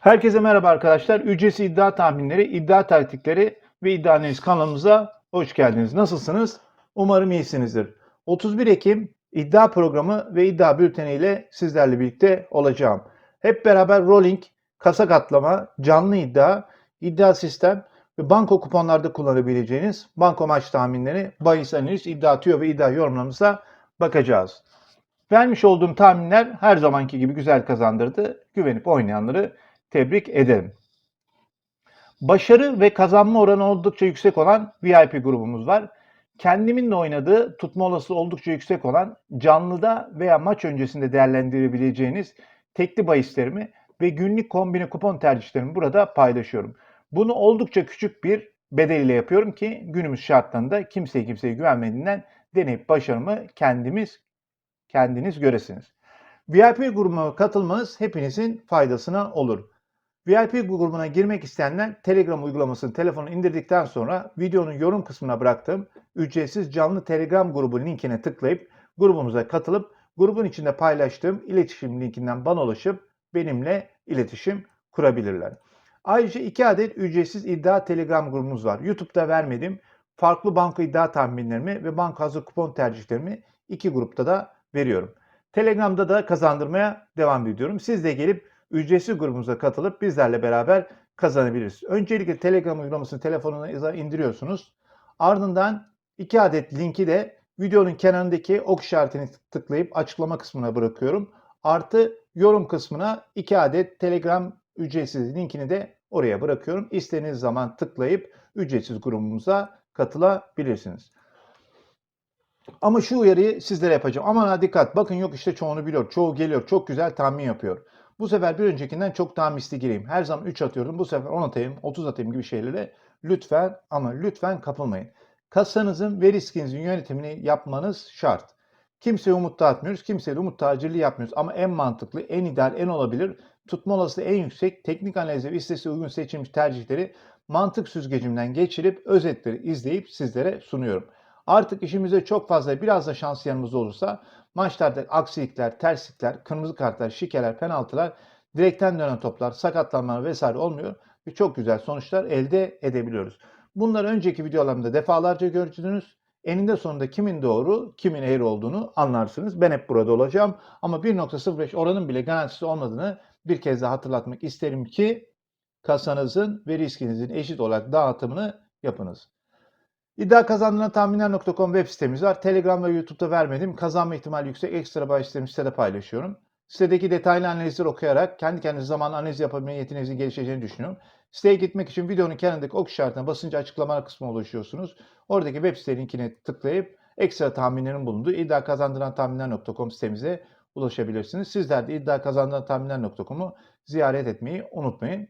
Herkese merhaba arkadaşlar. Ücretsiz iddia tahminleri, iddia taktikleri ve iddia kanalımıza hoş geldiniz. Nasılsınız? Umarım iyisinizdir. 31 Ekim iddia programı ve iddia bülteni ile sizlerle birlikte olacağım. Hep beraber rolling, kasa katlama, canlı iddia, iddia sistem ve banko kuponlarda kullanabileceğiniz banko maç tahminleri, bahis analiz, iddia tüyo ve iddia yorumlarımıza bakacağız. Vermiş olduğum tahminler her zamanki gibi güzel kazandırdı. Güvenip oynayanları tebrik ederim. Başarı ve kazanma oranı oldukça yüksek olan VIP grubumuz var. Kendimin de oynadığı tutma olasılığı oldukça yüksek olan canlıda veya maç öncesinde değerlendirebileceğiniz tekli bahislerimi ve günlük kombine kupon tercihlerimi burada paylaşıyorum. Bunu oldukça küçük bir bedel ile yapıyorum ki günümüz şartlarında kimseye kimseye güvenmediğinden deneyip başarımı kendimiz kendiniz göresiniz. VIP grubuna katılmanız hepinizin faydasına olur. VIP grubuna girmek isteyenler Telegram uygulamasını telefonu indirdikten sonra videonun yorum kısmına bıraktığım ücretsiz canlı Telegram grubu linkine tıklayıp grubumuza katılıp grubun içinde paylaştığım iletişim linkinden bana ulaşıp benimle iletişim kurabilirler. Ayrıca iki adet ücretsiz iddia Telegram grubumuz var. YouTube'da vermedim. Farklı banka iddia tahminlerimi ve banka hazır kupon tercihlerimi iki grupta da veriyorum. Telegram'da da kazandırmaya devam ediyorum. Siz de gelip ücretsiz grubumuza katılıp bizlerle beraber kazanabilirsiniz. Öncelikle Telegram uygulamasını telefonunuza indiriyorsunuz. Ardından iki adet linki de videonun kenarındaki ok işaretini tıklayıp açıklama kısmına bırakıyorum. Artı yorum kısmına iki adet Telegram ücretsiz linkini de oraya bırakıyorum. İstediğiniz zaman tıklayıp ücretsiz grubumuza katılabilirsiniz. Ama şu uyarıyı sizlere yapacağım. Aman ha dikkat bakın yok işte çoğunu biliyor. Çoğu geliyor. Çok güzel tahmin yapıyor. Bu sefer bir öncekinden çok daha misli gireyim. Her zaman 3 atıyordum. Bu sefer 10 atayım, 30 atayım gibi şeylere lütfen ama lütfen kapılmayın. Kasanızın ve riskinizin yönetimini yapmanız şart. Kimseye umut dağıtmıyoruz. Kimseye de umut tacirliği yapmıyoruz. Ama en mantıklı, en ideal, en olabilir, tutma olasılığı en yüksek, teknik analize ve istatistiğe uygun seçilmiş tercihleri mantık süzgecimden geçirip özetleri izleyip sizlere sunuyorum. Artık işimize çok fazla biraz da şans yanımızda olursa maçlarda aksilikler, terslikler, kırmızı kartlar, şikeler, penaltılar, direkten dönen toplar, sakatlanmalar vesaire olmuyor ve çok güzel sonuçlar elde edebiliyoruz. Bunları önceki videolarımda defalarca gördünüz. Eninde sonunda kimin doğru, kimin eğri olduğunu anlarsınız. Ben hep burada olacağım ama 1.05 oranın bile garantisi olmadığını bir kez daha hatırlatmak isterim ki kasanızın ve riskinizin eşit olarak dağıtımını yapınız. İddia kazandığına tahminler.com web sitemiz var. Telegram ve YouTube'da vermedim. Kazanma ihtimali yüksek ekstra bahislerimi sitede paylaşıyorum. Sitedeki detaylı analizleri okuyarak kendi kendinize zaman analiz yapabilme yeteneğinizin gelişeceğini düşünüyorum. Siteye gitmek için videonun kenarındaki ok işaretine basınca açıklamalar kısmına ulaşıyorsunuz. Oradaki web site linkine tıklayıp ekstra tahminlerin bulunduğu iddia kazandıran tahminler.com sitemize ulaşabilirsiniz. Sizler de iddia kazandıran tahminler.com'u ziyaret etmeyi unutmayın.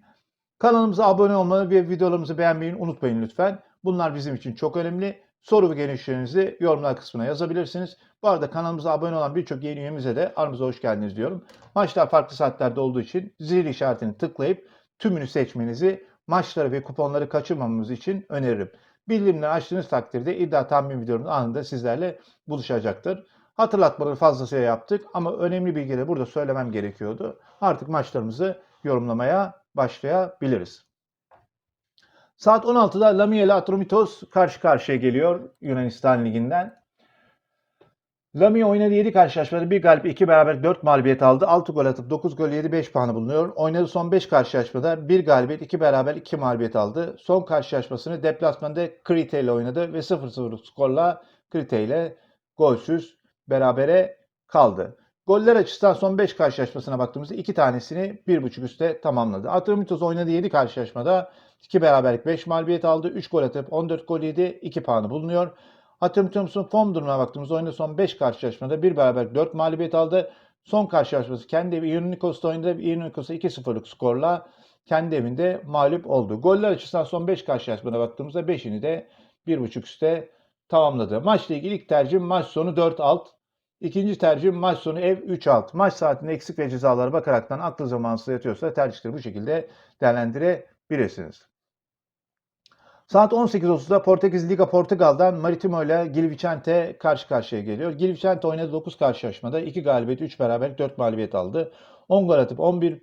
Kanalımıza abone olmayı ve videolarımızı beğenmeyi unutmayın lütfen. Bunlar bizim için çok önemli. Soru ve görüşlerinizi yorumlar kısmına yazabilirsiniz. Bu arada kanalımıza abone olan birçok yeni üyemize de aramıza hoş geldiniz diyorum. Maçlar farklı saatlerde olduğu için zil işaretini tıklayıp tümünü seçmenizi, maçları ve kuponları kaçırmamamız için öneririm. Bildirimleri açtığınız takdirde iddia tahmin videomuz anında sizlerle buluşacaktır. Hatırlatmaları fazlasıyla yaptık ama önemli bilgileri burada söylemem gerekiyordu. Artık maçlarımızı yorumlamaya başlayabiliriz. Saat 16'da Lamia Atromitos karşı karşıya geliyor Yunanistan Ligi'nden. Lamia oynadı 7 karşılaşmada 1 galip 2 beraber 4 mağlubiyet aldı. 6 gol atıp 9 gol 7 5 puanı bulunuyor. Oynadığı son 5 karşılaşmada 1 galibiyet 2 beraber 2 mağlubiyet aldı. Son karşılaşmasını deplasmanda Krite ile oynadı ve 0-0 skorla Krite ile golsüz berabere kaldı. Goller açısından son 5 karşılaşmasına baktığımızda 2 tanesini 1.5 üstte tamamladı. Atromitos oynadığı 7 karşılaşmada 2 beraberlik 5 mağlubiyet aldı. 3 gol atıp 14 gol yedi. 2 puanı bulunuyor. Atromitos'un form durumuna baktığımızda oyunda son 5 karşılaşmada 1 beraberlik 4 mağlubiyet aldı. Son karşılaşması kendi evi Ionikos'ta oynadı. Ionikos'a 2-0'lık skorla kendi evinde mağlup oldu. Goller açısından son 5 karşılaşmada baktığımızda 5'ini de 1.5 üstte tamamladı. Maçla ilgili ilk tercihim maç sonu 4 alt. İkinci tercihim maç sonu ev 3 alt. Maç saatinde eksik ve cezalara bakaraktan aklı zamansız yatıyorsa tercihleri bu şekilde değerlendirebilirsiniz. Saat 18.30'da Portekiz Liga Portugal'dan Maritimo ile Gilvicente karşı karşıya geliyor. Gilvicente oynadı 9 karşılaşmada 2 galibiyet, 3 beraberlik, 4 mağlubiyet aldı. 10 gol atıp 11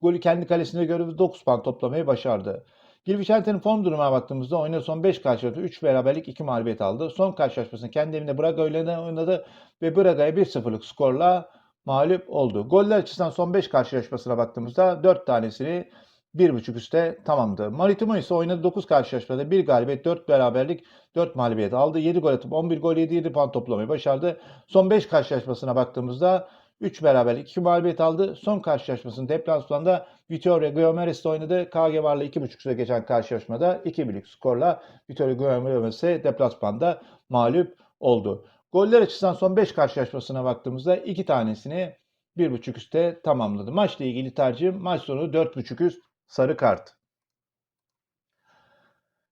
golü kendi kalesinde gördü 9 puan toplamayı başardı. Gilvicente'nin form durumuna baktığımızda oyuna son 5 karşılaşma 3 beraberlik 2 mağlubiyet aldı. Son karşılaşmasını kendi evinde Braga ile oynadı ve Braga'ya 1-0'lık skorla mağlup oldu. Goller açısından son 5 karşılaşmasına baktığımızda 4 tanesini 1.5 üste tamamdı. Maritimo ise oynadı 9 karşılaşmada 1 galibiyet, 4 beraberlik, 4 mağlubiyet aldı. 7 gol atıp 11 gol yedi, 7 puan toplamayı başardı. Son 5 karşılaşmasına baktığımızda 3 beraberlik, 2 mağlubiyet aldı. Son karşılaşmasını deplasmanda Vitoria Guimarães oynadı. KG Var'la 2.5 süre geçen karşılaşmada 2 birlik skorla Vitoria Guimarães'e deplasmanda mağlup oldu. Goller açısından son 5 karşılaşmasına baktığımızda 2 tanesini 1.5 üste tamamladı. Maçla ilgili tercihim maç sonu 4.5 üst sarı kart.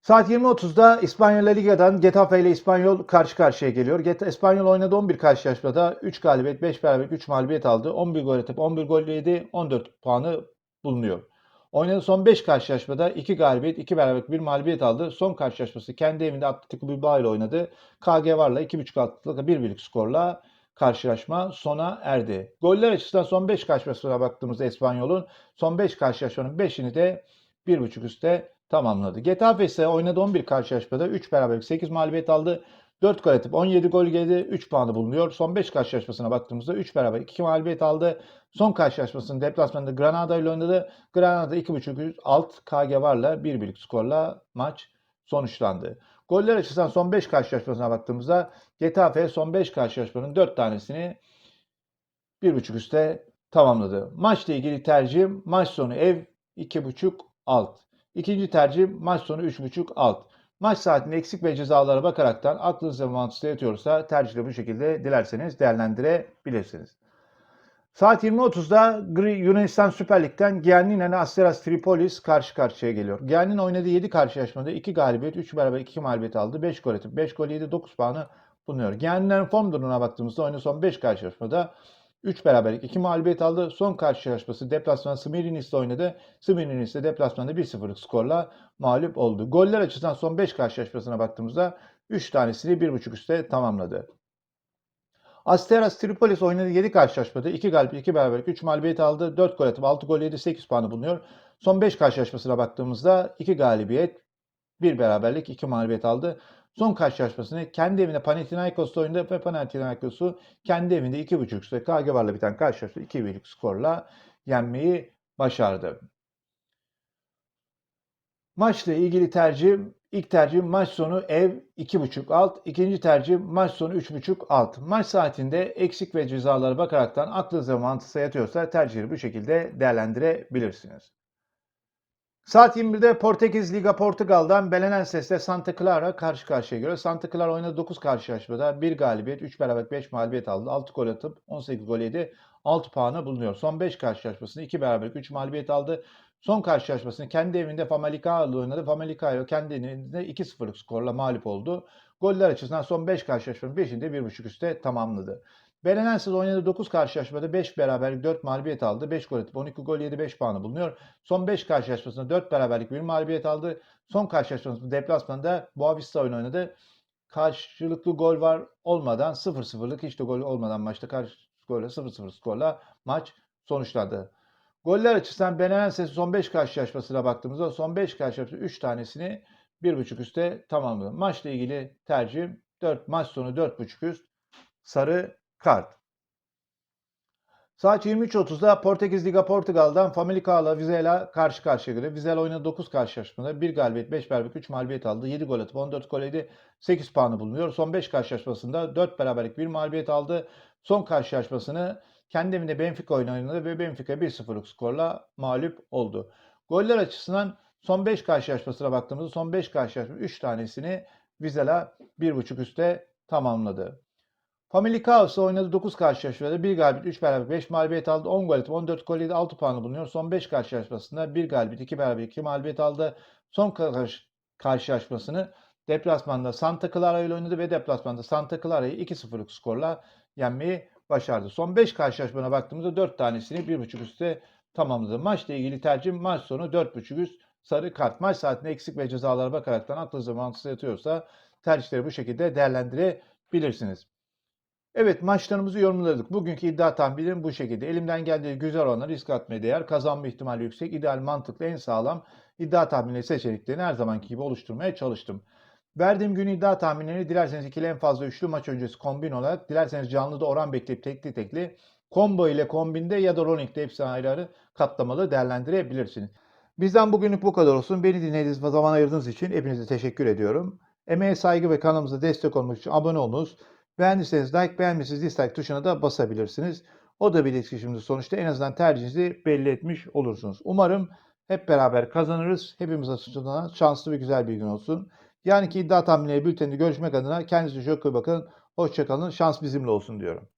Saat 20.30'da İspanya La Liga'dan Getafe ile İspanyol karşı karşıya geliyor. Get İspanyol oynadı 11 karşılaşmada 3 galibiyet, 5 beraberlik, 3 mağlubiyet aldı. 11 gol atıp 11 gol yedi, 14 puanı bulunuyor. Oynadığı son 5 karşılaşmada 2 galibiyet, 2 beraberlik, 1 mağlubiyet aldı. Son karşılaşması kendi evinde Atletico Bilbao ile oynadı. KG Var'la 2.5 altlıkla 1 birlik skorla karşılaşma sona erdi. Goller açısından son 5 karşılaşmasına baktığımızda İspanyol'un son 5 karşılaşmanın 5'ini de 1.5 üstte tamamladı. Getafe ise oynadı 11 karşılaşmada 3 beraberlik 8 mağlubiyet aldı. 4 gol atıp 17 gol geldi. 3 puanı bulunuyor. Son 5 karşılaşmasına baktığımızda 3 beraber 2 mağlubiyet aldı. Son karşılaşmasını deplasmanda Granada ile oynadı. Granada 2.5 alt KG varla 1 birlik skorla maç sonuçlandı. Goller açısından son 5 karşılaşmasına baktığımızda Getafe son 5 karşılaşmanın 4 tanesini 1.5 üste tamamladı. Maçla ilgili tercihim maç sonu ev 2.5 alt. İkinci tercih maç sonu 3.5 alt. Maç saatinde eksik ve cezalara bakaraktan aklınıza mantıklı yatıyorsa tercihleri bu şekilde dilerseniz değerlendirebilirsiniz. Saat 20.30'da Gri- Yunanistan Süper Lig'den Giannina Asteras Tripolis karşı karşıya geliyor. Giannina oynadığı 7 karşılaşmada 2 galibiyet, 3 beraber 2 mağlubiyet aldı. 5 gol atıp 5 gol yedi, 9 puanı bulunuyor. Giannina'nın form durumuna baktığımızda oyunu son 5 karşılaşmada 3 beraberlik 2 mağlubiyet aldı. Son karşılaşması deplasmanda Smirnis'le oynadı. Smirnis de deplasmanda 1-0'lık skorla mağlup oldu. Goller açısından son 5 karşılaşmasına baktığımızda 3 tanesini 1.5 üstte tamamladı. Asteras Tripolis oynadığı 7 karşılaşmada 2 galibiyet, 2 beraberlik, 3 mağlubiyet aldı. 4 gol atıp 6 gol yedi, 8 puanı bulunuyor. Son 5 karşılaşmasına baktığımızda 2 galibiyet, 1 beraberlik, 2 mağlubiyet aldı. Son karşılaşmasını kendi evinde Panathinaikos'ta oynadı ve Panathinaikos'u kendi evinde 2.5 üstte KG varla biten karşılaşma 2 birlik skorla yenmeyi başardı. Maçla ilgili tercihim, ilk tercihim maç sonu ev 2.5 alt, ikinci tercihim maç sonu 3.5 alt. Maç saatinde eksik ve cezalara bakaraktan aklınıza mantıklı yatıyorsa tercihleri bu şekilde değerlendirebilirsiniz. Saat 21'de Portekiz Liga Portugal'dan Belenenses'te Santa Clara karşı karşıya geliyor. Santa Clara oynadı 9 karşılaşmada 1 galibiyet, 3 beraber 5 mağlubiyet aldı. 6 gol atıp 18 gol yedi. 6 puanı bulunuyor. Son 5 karşılaşmasını 2 beraber 3 mağlubiyet aldı. Son karşılaşmasını kendi evinde Famalicao oynadı. Famalicao kendi evinde 2-0'lık skorla mağlup oldu. Goller açısından son 5 karşılaşmanın 5'ini de 1.5 üstte tamamladı. Belenenses oynadığı 9 karşılaşmada 5 beraberlik 4 mağlubiyet aldı. 5 gol atıp 12 gol yedi 5 puanı bulunuyor. Son 5 karşılaşmasında 4 beraberlik 1 mağlubiyet aldı. Son karşılaşmasında deplasmanda Boavista oyunu oynadı. Karşılıklı gol var olmadan 0-0'lık hiç de gol olmadan maçta karşı skorla 0-0 skorla maç sonuçlandı. Goller açısından Belenenses son 5 karşılaşmasına baktığımızda son 5 karşılaşmasında 3 tanesini 1.5 üstte tamamladı. Maçla ilgili tercihim 4 maç sonu 4.5 üst sarı kart. Saat 23.30'da Portekiz Liga Portugal'dan Famalicao Vizela karşı karşıya geliyor. Vizela oynadı 9 karşılaşmada 1 galibiyet, 5 beraberlik, 3 mağlubiyet aldı. 7 gol atıp 14 gol yedi. 8 puanı bulunuyor. Son 5 karşılaşmasında 4 beraberlik, 1 mağlubiyet aldı. Son karşılaşmasını kendi evinde Benfica oynadı ve Benfica 1-0'lık skorla mağlup oldu. Goller açısından son 5 karşılaşmasına baktığımızda son 5 karşılaşma 3 tanesini Vizela 1.5 üstte tamamladı. Famalicao ise oynadı 9 karşılaşmada 1 galibiyet, 3 beraber 5 mağlubiyet aldı. 10 gol atıp 14 gol yedi 6 puanı bulunuyor. Son 5 karşılaşmasında 1 galibiyet, 2 beraber 2 mağlubiyet aldı. Son karş- karşılaşmasını deplasmanda Santa Clara ile oynadı ve deplasmanda Santa Clara'yı 2-0'lık skorla yenmeyi başardı. Son 5 karşılaşmana baktığımızda 4 tanesini 1.5 üstte tamamladı. Maçla ilgili tercihim maç sonu 4.5 üst sarı kart. Maç saatinde eksik ve cezalara bakaraktan aklınıza mantıklı yatıyorsa tercihleri bu şekilde değerlendirebilirsiniz. Evet maçlarımızı yorumladık. Bugünkü iddia tahminlerim bu şekilde. Elimden geldiği güzel olanlar risk atmaya değer, kazanma ihtimali yüksek, ideal mantıklı en sağlam iddia tahminleri seçeneklerini her zamanki gibi oluşturmaya çalıştım. Verdiğim gün iddia tahminlerini dilerseniz ikili en fazla üçlü maç öncesi kombin olarak, dilerseniz canlıda oran bekleyip tekli tekli, combo ile kombinde ya da rolling'de hepsini ayrı ayrı katlamalı değerlendirebilirsiniz. Bizden bugünlük bu kadar olsun. Beni dinlediğiniz ve zaman ayırdığınız için hepinize teşekkür ediyorum. Emeğe saygı ve kanalımıza destek olmak için abone olunuz. Beğendiyseniz like, beğenmişseniz dislike tuşuna da basabilirsiniz. O da bir iletişimdir sonuçta en azından tercihinizi belli etmiş olursunuz. Umarım hep beraber kazanırız. Hepimiz açısından şanslı ve güzel bir gün olsun. Yani ki iddia tahminleri bülteninde görüşmek adına kendinize çok iyi bakın. Hoşçakalın. Şans bizimle olsun diyorum.